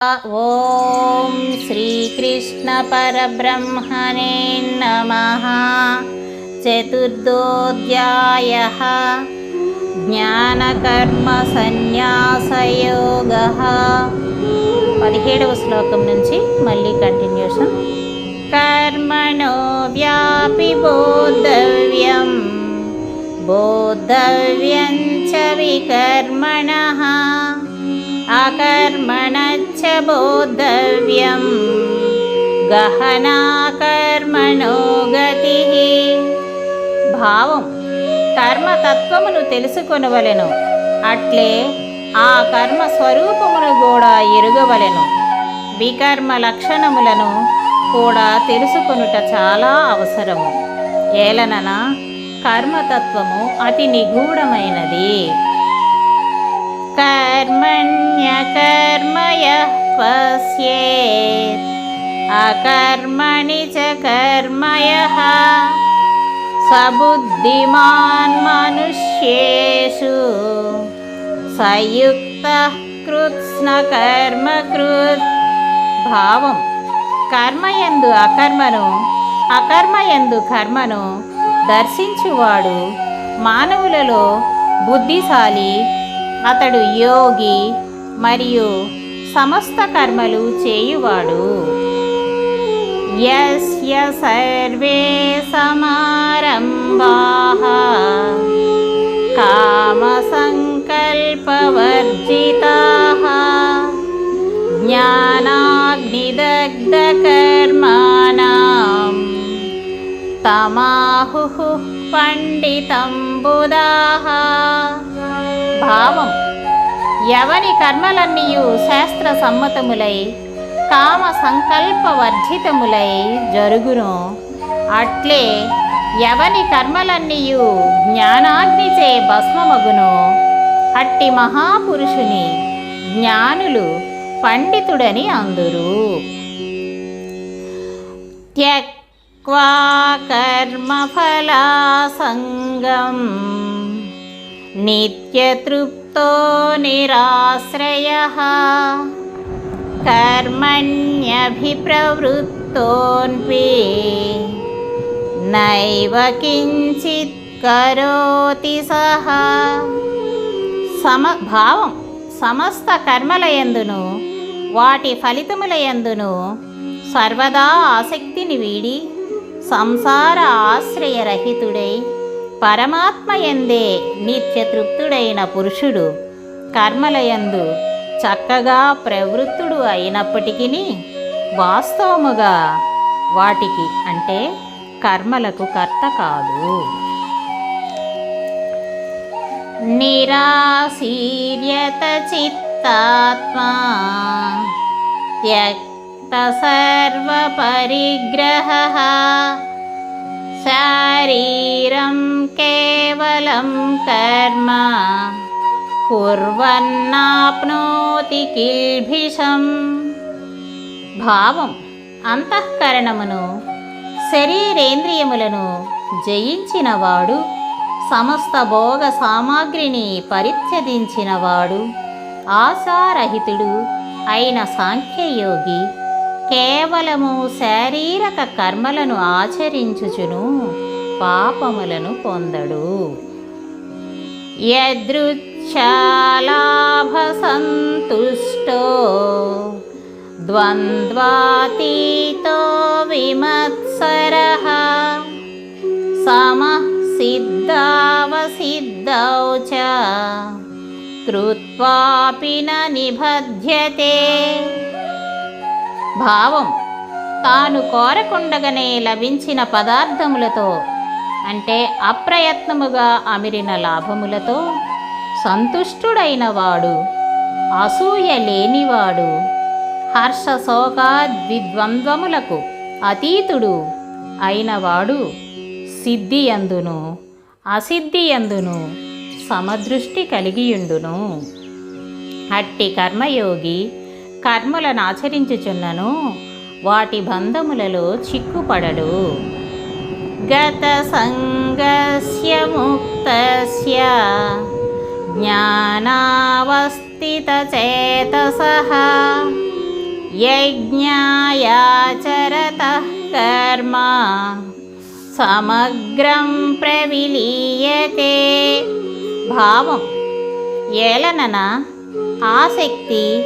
ॐ श्रीकृष्णपरब्रह्मणे नमः चतुर्थोऽध्यायः జ్ఞానకర్మసన్యాసయోగः పదిహేడవ శ్లోకం నుంచి మళ్ళీ కంటిన్యూషన్ కర్మణో వ్యాపి బోద్ధవ్యం బోద్ధవ్యం చ వికర్మణः అకర్మణచ్చ బోద్ధవ్యం గహనా కర్మణో గతి భావం కర్మతత్వమును తెలుసుకొనవలెను అట్లే ఆ కర్మ స్వరూపమును కూడా ఎరుగవలెను. వికర్మ లక్షణములను కూడా తెలుసుకొనుట చాలా అవసరము. ఏలనన కర్మతత్వము అతి నిగూఢమైనది. కర్మణ్యకర్మయ పశ్యేత్ అకర్మణి చ కర్మయ సబుద్ధిమాన్ మనుష్యేషు సయుక్త కృత్స్న కర్మకృత్ భావం కర్మయందు అకర్మను అకర్మయందు కర్మను దర్శించువాడు మానవులలో బుద్ధిశాలి అతడు యోగి మరియు సమస్త కర్మలు చేయువాడు. యస్య సర్వే సమారంభాః. కామసంకల్పవర్జితాः. జ్ఞానాగ్నిదగ్ధకర్మాణం. తమాహుః పండితం బుధాః భావం. ఎవని కర్మలన్నీయు శాస్త్ర సమ్మతములై కామ సంకల్ప వర్జితములై జరుగును. అట్లే ఎవని కర్మలన్నీయు జ్ఞానాగ్నిచే భస్మమగును. అట్టి మహాపురుషుని జ్ఞానులు పండితుడని అందురు. త్యక్వా కర్మఫలాసంగం నిత్యతృప్తో నిరాశ్రయः కర్మణ్యభిప్రవృత్తోన్పి నైవ కించిత్ కరోతి సహా సమభావం సమస్త కర్మలయందును వాటి ఫలితములయందును సర్వదా ఆసక్తిని వీడి సంసార ఆశ్రయరహితుడై పరమాత్మయందే నిత్యతృప్తుడైన పురుషుడు. కర్మలయందు చక్కగా ప్రవృత్తుడు అయినప్పటికీ వాస్తవముగా వాటికి అంటే కర్మలకు కర్త కాదు. నిరాశీర్యత చిత్తాత్మా త్యక్త సర్వపరిగ్రహ శరీరం కేవలం కర్మ. కుర్వన్నాప్నోతి కిల్భిషం. భావం అంతఃకరణమును శరీరేంద్రియములను జయించినవాడు సమస్త భోగ సామాగ్రిని పరిత్యజించినవాడు ఆశారహితుడు అయిన సాంఖ్యయోగి. కేవలము శారీరక కర్మలను ఆచరించుచును పాపములను పొందడు. యదృచ్ఛాలాభసంతుష్టో ద్వంద్వాతీతో విమత్సర సమసిద్ధావసిద్ధౌ చ కృత్వాపి న నిబధ్యతే భావం. తాను కోరకుండగనే లభించిన పదార్థములతో అంటే అప్రయత్నముగా అమిరిన లాభములతో సంతుష్టుడైన వాడు అసూయ లేనివాడు హర్ష శోకాద్విద్వంద్వములకు అతీతుడు అయినవాడు సిద్ధియందును అసిద్ధియందును సమదృష్టి కలిగియుండును. అట్టి కర్మయోగి కర్మలను ఆచరించుచున్నను వాటి బంధములలో చిక్కుపడడు. గత సంగస్య ముక్తస్య జ్ఞానావస్థితచేతసः యజ్ఞాయాచరత కర్మ సమగ్రం ప్రవిలీయతే. భావం ఏలనన ఆసక్తి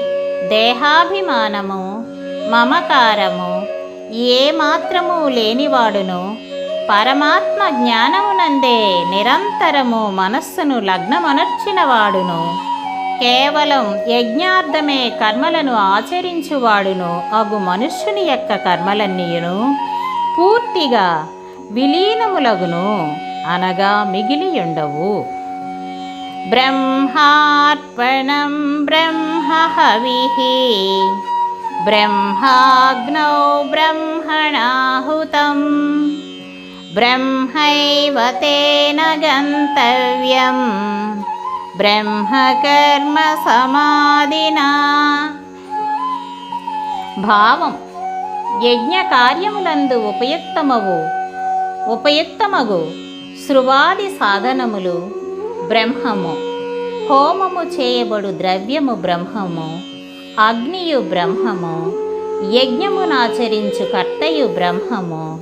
దేహాభిమానము మమకారము ఏమాత్రము లేనివాడును పరమాత్మ జ్ఞానమునందే నిరంతరము మనస్సును లగ్నమనర్చినవాడును. కేవలం యజ్ఞార్థమే కర్మలను ఆచరించువాడును అగు మనుష్యుని యొక్క కర్మలన్నీయును. పూర్తిగా విలీనములగును అనగా మిగిలియుండవు. బ్రహ్మార్పణం బ్రహ్మ హవిః బ్రహ్మాగ్నౌ బ్రహ్మణాహుతం బ్రహ్మైవ తేన గంతవ్యం బ్రహ్మకర్మ సమాధినా భావం యజ్ఞ కార్యములందు ఉపయుక్తమవు। ఉపయుక్తమగు శృవాది సాధనములు। బ్రహ్మము. హోమము చేయబడు ద్రవ్యము బ్రహ్మము. అగ్నియు బ్రహ్మము. యజ్ఞమునాచరించు కర్తయు బ్రహ్మము.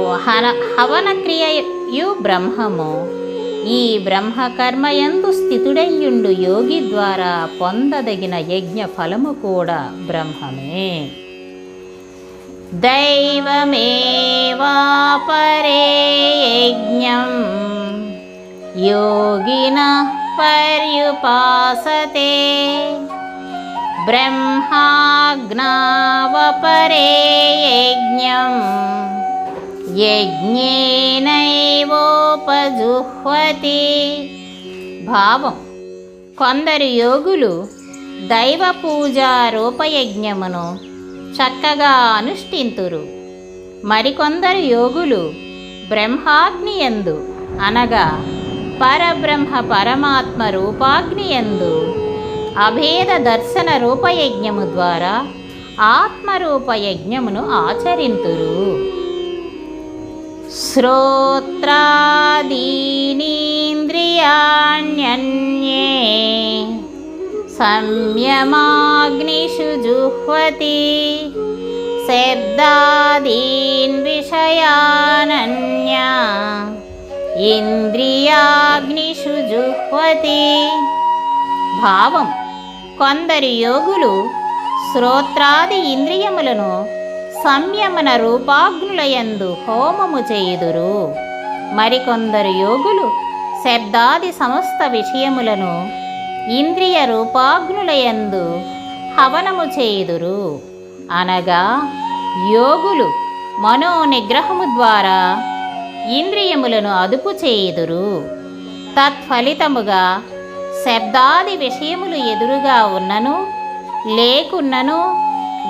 ఓ హన హవన క్రియయు బ్రహ్మము. ఈ బ్రహ్మకర్మయందు స్థితుడయ్యుండు యోగి ద్వారా పొందదగిన యజ్ఞ ఫలము కూడా బ్రహ్మమే. దైవమేవాపరే యజ్ఞం. యోగిన పర్యుపాసతే బ్రహ్మాగ్నావపరే యజ్ఞం యజ్ఞేనైవోపజుహ్వతి భావం కొందరు యోగులు దైవ పూజా రూపయజ్ఞమును చక్కగా అనుష్ఠింతురు. మరికొందరు యోగులు బ్రహ్మాగ్నియందు అనగా పరబ్రహ్మ పరమాత్మ రూపాగ్నియందు. అభేద దర్శన రూపయజ్ఞము ద్వారా ఆత్మరూపయజ్ఞమును ఆచరింతురు. శ్రోత్రాదీనీంద్రియాణ్యన్యే సంయమాగ్నిషు జుహ్వతి శబ్దాదీన్ ఇంద్రియా అగ్నిషు జుహ్వతి భావం. కొందరు యోగులు శ్రోత్రాది ఇంద్రియములను సంయమన రూపాగ్నులయందు హోమము చేయుదురు. మరికొందరు యోగులు శబ్దాది సమస్త విషయములను ఇంద్రియ రూపాగ్నులయందు హవనము చేయుదురు. అనగా యోగులు మనో నిగ్రహము ద్వారా ఇంద్రియములను అదుపు చేయుదురు. తత్ఫలితముగా శబ్దాది విషయములు ఎదురుగా ఉన్నను లేకున్నను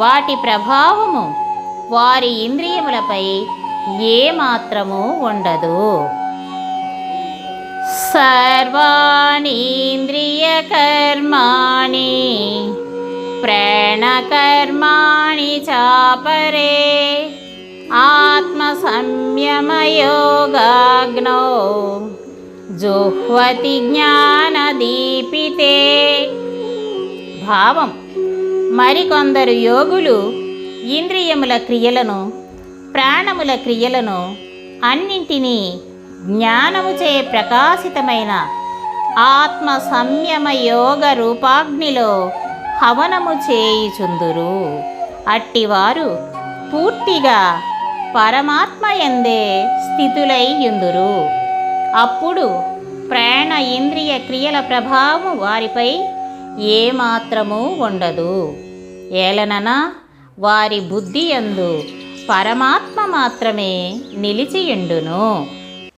వాటి ప్రభావము వారి ఇంద్రియములపై ఏమాత్రము ఉండదు. సర్వాణీంద్రియకర్మాణి ప్రాణకర్మాణి చాపరే ఆత్మసంయమయోగాగ్నౌ. జుహ్వతి జ్ఞానదీపితే. భావం. మరికొందరు యోగులు ఇంద్రియముల క్రియలను ప్రాణముల క్రియలను అన్నింటినీ జ్ఞానముచే ప్రకాశితమైన ఆత్మ సంయమ యోగ రూపాగ్నిలో హవనము చేయుచుందురు అట్టివారు పూర్తిగా పరమాత్మ ఎందే స్థితులైయుందురు అప్పుడు ప్రాణ ఇంద్రియ క్రియల ప్రభావం వారిపై ఏమాత్రము ఉండదు. ఏలనన వారి బుద్ధి యందు పరమాత్మ మాత్రమే నిలిచియుండును